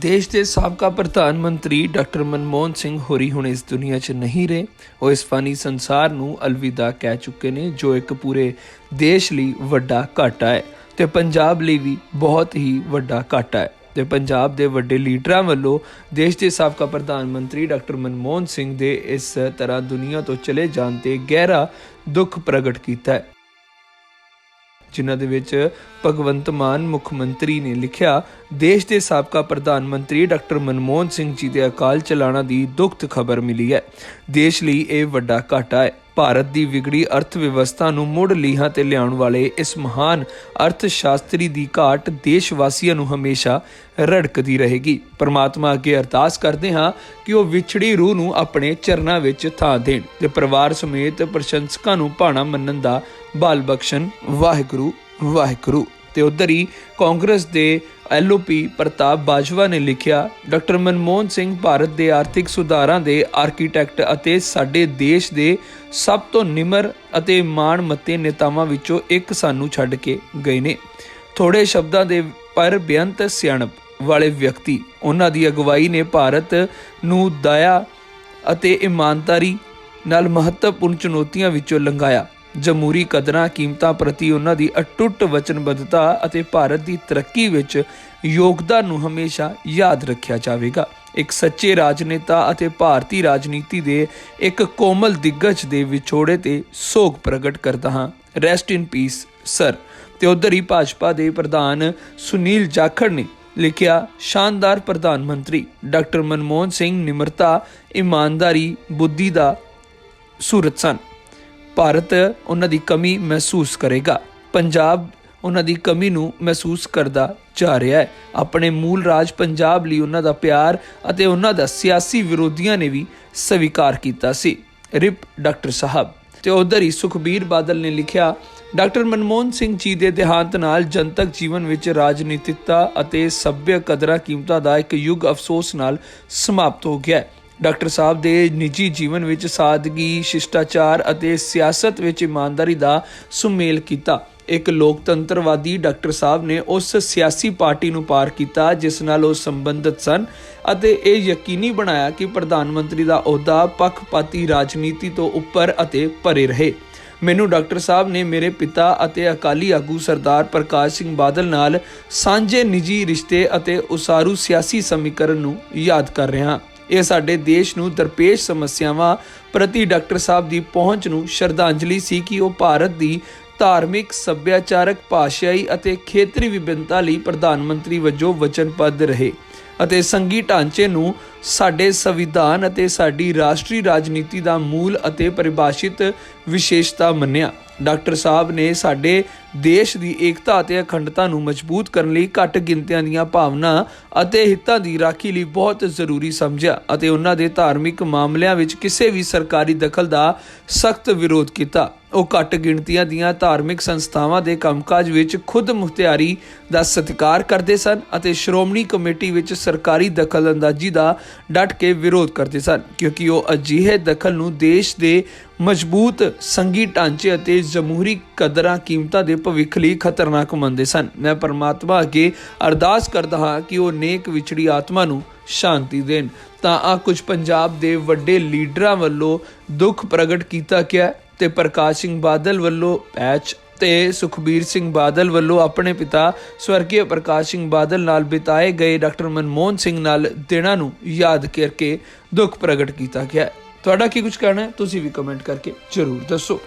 ਦੇਸ਼ ਦੇ ਸਾਬਕਾ ਪ੍ਰਧਾਨ ਮੰਤਰੀ ਡਾਕਟਰ ਮਨਮੋਹਨ ਸਿੰਘ ਹੋਰੀ ਹੁਣ ਇਸ ਦੁਨੀਆ 'ਚ ਨਹੀਂ ਰਹੇ। ਉਹ ਇਸ ਫਾਨੀ ਸੰਸਾਰ ਨੂੰ ਅਲਵਿਦਾ ਕਹਿ ਚੁੱਕੇ ਨੇ, ਜੋ ਇੱਕ ਪੂਰੇ ਦੇਸ਼ ਲਈ ਵੱਡਾ ਘਾਟਾ ਹੈ ਤੇ ਪੰਜਾਬ ਲਈ ਵੀ ਬਹੁਤ ਹੀ ਵੱਡਾ ਘਾਟਾ ਹੈ। ਤੇ ਪੰਜਾਬ ਦੇ ਵੱਡੇ ਲੀਡਰਾਂ ਵੱਲੋਂ ਦੇਸ਼ ਦੇ ਸਾਬਕਾ ਪ੍ਰਧਾਨ ਮੰਤਰੀ ਡਾਕਟਰ ਮਨਮੋਹਨ ਸਿੰਘ ਦੇ ਇਸ ਤਰ੍ਹਾਂ ਦੁਨੀਆ ਤੋਂ ਚਲੇ ਜਾਣ ਤੇ ਗਹਿਰਾ ਦੁੱਖ ਪ੍ਰਗਟ ਕੀਤਾ ਹੈ। ਜਿਨ੍ਹਾਂ ਦੇ ਵਿੱਚ ਭਗਵੰਤ ਮਾਨ ਮੁੱਖ ਮੰਤਰੀ ਨੇ ਲਿਖਿਆ, ਦੇਸ਼ ਦੇ ਸਾਬਕਾ ਪ੍ਰਧਾਨ ਮੰਤਰੀ ਡਾਕਟਰ ਮਨਮੋਹਨ ਸਿੰਘ ਜੀ ਦੇ ਅਕਾਲ ਚਲਾਣਾ ਦੀ ਦੁਖਤ ਖਬਰ ਮਿਲੀ ਹੈ। ਦੇਸ਼ ਲਈ ਇਹ ਵੱਡਾ ਘਾਟਾ ਹੈ। ਭਾਰਤ ਦੀ ਵਿਗੜੀ ਅਰਥ ਵਿਵਸਥਾ ਨੂੰ ਮੁੜ ਲੀਹਾਂ ਤੇ ਲਿਆਉਣ ਵਾਲੇ ਇਸ ਮਹਾਨ ਅਰਥ ਸ਼ਾਸਤਰੀ ਦੀ ਘਾਟ ਦੇਸ਼ ਵਾਸੀਆਂ ਨੂੰ ਹਮੇਸ਼ਾ ਰੜਕਦੀ ਰਹੇਗੀ। ਪਰਮਾਤਮਾ ਅੱਗੇ ਅਰਦਾਸ ਕਰਦੇ ਹਾਂ ਕਿ ਉਹ ਵਿਛੜੀ ਰੂਹ ਨੂੰ ਆਪਣੇ ਚਰਨਾਂ ਵਿੱਚ ਥਾਂ ਦੇਣ ਤੇ ਪਰਿਵਾਰ ਸਮੇਤ ਪ੍ਰਸ਼ੰਸਕਾਂ ਨੂੰ ਭਾਣਾ ਮੰਨਣ ਦਾ ਬਾਲ ਬਖਸ਼ਣ, ਵਾਹਿਗੁਰੂ ਵਾਹਿਗੁਰੂ। ਤੇ ਉਧਰ ਹੀ ਕਾਂਗਰਸ ਦੇ ਐਲਓਪੀ ਪ੍ਰਤਾਪ ਬਾਜਵਾ ਨੇ ਲਿਖਿਆ, ਡਾਕਟਰ ਮਨਮੋਹਨ ਸਿੰਘ ਭਾਰਤ ਦੇ ਆਰਥਿਕ ਸੁਧਾਰਾਂ ਦੇ ਆਰਕੀਟੈਕਟ ਅਤੇ ਸਾਡੇ ਦੇਸ਼ ਦੇ ਸਭ ਤੋਂ ਨਿਮਰ ਅਤੇ ਮਾਣ ਮੱਤੇ ਨੇਤਾਵਾਂ ਵਿੱਚੋਂ ਇੱਕ ਸਾਨੂੰ ਛੱਡ ਕੇ ਗਏ ਨੇ। ਥੋੜੇ ਸ਼ਬਦਾਂ ਦੇ ਪਰ ਬੇਅੰਤ ਸਿਆਣਪ ਵਾਲੇ ਵਿਅਕਤੀ, ਉਹਨਾਂ ਦੀ ਅਗਵਾਈ ਨੇ ਭਾਰਤ ਨੂੰ ਦਇਆ ਅਤੇ ਇਮਾਨਦਾਰੀ ਨਾਲ ਮਹੱਤਵਪੂਰਨ ਚੁਣੌਤੀਆਂ ਵਿੱਚੋਂ ਲੰਘਾਇਆ। ਜਮਹੂਰੀ ਕਦਰਾਂ ਕੀਮਤਾਂ ਪ੍ਰਤੀ ਉਹਨਾਂ ਦੀ ਅਟੁੱਟ ਵਚਨਬੱਧਤਾ ਅਤੇ ਭਾਰਤ ਦੀ ਤਰੱਕੀ ਵਿੱਚ ਯੋਗਦਾਨ ਨੂੰ ਹਮੇਸ਼ਾ ਯਾਦ ਰੱਖਿਆ ਜਾਵੇਗਾ। ਇੱਕ ਸੱਚੇ ਰਾਜਨੇਤਾ ਅਤੇ ਭਾਰਤੀ ਰਾਜਨੀਤੀ ਦੇ ਇੱਕ ਕੋਮਲ ਦਿੱਗਜ ਦੇ ਵਿਛੋੜੇ ਤੇ ਸੋਗ ਪ੍ਰਗਟ ਕਰਦਾ ਹਾਂ। ਰੈਸਟ ਇਨ ਪੀਸ ਸਰ ਤੇ ਉਧਰ ਹੀ ਭਾਜਪਾ ਦੇ ਪ੍ਰਧਾਨ ਸੁਨੀਲ ਜਾਖੜ ਨੇ ਲਿਖਿਆ, ਸ਼ਾਨਦਾਰ ਪ੍ਰਧਾਨ ਮੰਤਰੀ ਡਾਕਟਰ ਮਨਮੋਹਨ ਸਿੰਘ ਨਿਮਰਤਾ, ਇਮਾਨਦਾਰੀ, ਬੁੱਧੀ ਦਾ ਸੂਰਤ ਸਨ। ਭਾਰਤ ਉਹਨਾਂ ਦੀ ਕਮੀ ਮਹਿਸੂਸ ਕਰੇਗਾ। ਪੰਜਾਬ ਉਹਨਾਂ ਦੀ ਕਮੀ ਨੂੰ ਮਹਿਸੂਸ ਕਰਦਾ ਜਾ ਰਿਹਾ ਹੈ। ਆਪਣੇ ਮੂਲ ਰਾਜ ਪੰਜਾਬ ਲਈ ਉਹਨਾਂ ਦਾ ਪਿਆਰ ਅਤੇ ਉਹਨਾਂ ਦਾ ਸਿਆਸੀ ਵਿਰੋਧੀਆਂ ਨੇ ਵੀ ਸਵੀਕਾਰ ਕੀਤਾ ਸੀ। ਰਿਪ ਡਾਕਟਰ ਸਾਹਿਬ ਤੇ ਉਧਰ ਹੀ ਸੁਖਬੀਰ ਬਾਦਲ ਨੇ ਲਿਖਿਆ, ਡਾਕਟਰ ਮਨਮੋਹਨ ਸਿੰਘ ਜੀ ਦੇ ਦੇਹਾਂਤ ਨਾਲ ਜਨਤਕ ਜੀਵਨ ਵਿੱਚ ਰਾਜਨੀਤਿਕਤਾ ਅਤੇ ਸੱਭਿਅ ਕਦਰਾਂ ਕੀਮਤਾਂ ਦਾ ਇੱਕ ਯੁੱਗ ਅਫਸੋਸ ਨਾਲ ਸਮਾਪਤ ਹੋ ਗਿਆ ਹੈ। ਡਾਕਟਰ ਸਾਹਿਬ ਦੇ ਨਿੱਜੀ ਜੀਵਨ ਵਿੱਚ ਸਾਦਗੀ, ਸ਼ਿਸ਼ਟਾਚਾਰ ਅਤੇ ਸਿਆਸਤ ਵਿੱਚ ਇਮਾਨਦਾਰੀ ਦਾ ਸੁਮੇਲ ਕੀਤਾ। ਇੱਕ ਲੋਕਤੰਤਰਵਾਦੀ ਡਾਕਟਰ ਸਾਹਿਬ ਨੇ ਉਸ ਸਿਆਸੀ ਪਾਰਟੀ ਨੂੰ ਪਾਰ ਕੀਤਾ, ਜਿਸ ਨਾਲ ਉਹ ਸੰਬੰਧਿਤ ਸਨ ਅਤੇ ਇਹ ਯਕੀਨੀ ਬਣਾਇਆ ਕਿ ਪ੍ਰਧਾਨ ਮੰਤਰੀ ਦਾ ਅਹੁਦਾ ਪੱਖਪਾਤੀ ਰਾਜਨੀਤੀ ਤੋਂ ਉੱਪਰ ਅਤੇ ਪਰੇ ਰਹੇ। ਮੈਨੂੰ ਡਾਕਟਰ ਸਾਹਿਬ ਨੇ ਮੇਰੇ ਪਿਤਾ ਅਤੇ ਅਕਾਲੀ ਆਗੂ ਸਰਦਾਰ ਪ੍ਰਕਾਸ਼ ਸਿੰਘ ਬਾਦਲ ਨਾਲ ਸਾਂਝੇ ਨਿੱਜੀ ਰਿਸ਼ਤੇ ਅਤੇ ਉਸਾਰੂ ਸਿਆਸੀ ਸਮੀਕਰਨ ਨੂੰ ਯਾਦ ਕਰ ਰਿਹਾ। ਹਾਂ ਇਹ ਸਾਡੇ ਦੇਸ਼ ਨੂੰ ਦਰਪੇਸ਼ ਸਮੱਸਿਆਵਾਂ ਪ੍ਰਤੀ ਡਾਕਟਰ ਸਾਹਿਬ ਦੀ ਪਹੁੰਚ ਨੂੰ ਸ਼ਰਧਾਂਜਲੀ ਸੀ ਕਿ ਉਹ ਭਾਰਤ ਦੀ ਧਾਰਮਿਕ, ਸੱਭਿਆਚਾਰਕ, ਭਾਸ਼ਾਈ ਅਤੇ ਖੇਤਰੀ ਵਿਭਿੰਨਤਾ ਲਈ ਪ੍ਰਧਾਨ ਮੰਤਰੀ ਵਜੋਂ ਵਚਨਬੱਧ ਰਹੇ ਅਤੇ ਸੰਗੀ ਢਾਂਚੇ ਨੂੰ ਸਾਡੇ ਸੰਵਿਧਾਨ ਅਤੇ ਸਾਡੀ ਰਾਸ਼ਟਰੀ ਰਾਜਨੀਤੀ ਦਾ ਮੂਲ ਅਤੇ ਪਰਿਭਾਸ਼ਿਤ ਵਿਸ਼ੇਸ਼ਤਾ ਮੰਨਿਆ। ਡਾਕਟਰ ਸਾਹਿਬ ਨੇ ਸਾਡੇ ਦੇਸ਼ ਦੀ ਏਕਤਾ ਅਤੇ ਅਖੰਡਤਾ ਨੂੰ ਮਜ਼ਬੂਤ ਕਰਨ ਲਈ ਘੱਟ ਗਿਣਤੀਆਂ ਦੀਆਂ ਭਾਵਨਾ ਅਤੇ ਹਿੱਤਾਂ ਦੀ ਰਾਖੀ ਲਈ ਬਹੁਤ ਜ਼ਰੂਰੀ ਸਮਝਿਆ ਅਤੇ ਉਹਨਾਂ ਦੇ ਧਾਰਮਿਕ ਮਾਮਲਿਆਂ ਵਿੱਚ ਕਿਸੇ ਵੀ ਸਰਕਾਰੀ ਦਖਲ ਦਾ ਸਖਤ ਵਿਰੋਧ ਕੀਤਾ। ਉਹ ਘੱਟ ਗਿਣਤੀਆਂ ਦੀਆਂ ਧਾਰਮਿਕ ਸੰਸਥਾਵਾਂ ਦੇ ਕੰਮਕਾਜ ਵਿੱਚ ਖੁਦ ਮੁਖਤਿਆਰੀ ਦਾ ਸਤਿਕਾਰ ਕਰਦੇ ਸਨ ਅਤੇ ਸ਼੍ਰੋਮਣੀ ਕਮੇਟੀ ਵਿੱਚ ਸਰਕਾਰੀ ਦਖਲਅੰਦਾਜ਼ੀ ਦਾ ਡਟ ਕੇ ਵਿਰੋਧ ਕਰਦੇ ਸਨ, ਕਿਉਂਕਿ ਉਹ ਅਜਿਹੇ ਦਖਲ ਨੂੰ ਦੇਸ਼ ਦੇ ਮਜ਼ਬੂਤ ਸੰਗੀ ਢਾਂਚੇ ਅਤੇ ਜਮਹੂਰੀ ਕਦਰਾਂ ਕੀਮਤਾਂ ਦੇ ਭਵਿੱਖ ਲਈ ਖਤਰਨਾਕ ਮੰਨਦੇ ਸਨ। ਮੈਂ ਪਰਮਾਤਮਾ ਅੱਗੇ ਅਰਦਾਸ ਕਰਦਾ ਹਾਂ ਕਿ ਉਹ ਨੇਕ ਵਿਛੜੀ ਆਤਮਾ ਨੂੰ ਸ਼ਾਂਤੀ ਦੇਣ। ਤਾਂ ਆ ਕੁਝ ਪੰਜਾਬ ਦੇ ਵੱਡੇ ਲੀਡਰਾਂ ਵੱਲੋਂ ਦੁੱਖ ਪ੍ਰਗਟ ਕੀਤਾ ਗਿਆ ਤੇ ਪ੍ਰਕਾਸ਼ ਸਿੰਘ ਬਾਦਲ ਵੱਲੋਂ ਪੈਚ ਤੇ ਸੁਖਬੀਰ ਸਿੰਘ ਬਾਦਲ ਵੱਲੋਂ ਆਪਣੇ ਪਿਤਾ ਸਵਰਗੀ ਪ੍ਰਕਾਸ਼ ਸਿੰਘ ਬਾਦਲ ਨਾਲ ਬਿਤਾਏ ਗਏ ਡਾਕਟਰ ਮਨਮੋਹਨ ਸਿੰਘ ਨਾਲ ਦਿਨਾਂ ਨੂੰ ਯਾਦ ਕਰਕੇ ਦੁੱਖ ਪ੍ਰਗਟ ਕੀਤਾ ਗਿਆ। ਤੁਹਾਡਾ ਕੀ ਕੁਝ ਕਹਿਣਾ ਹੈ ਤੁਸੀਂ ਵੀ ਕਮੈਂਟ ਕਰਕੇ ਜ਼ਰੂਰ ਦੱਸੋ।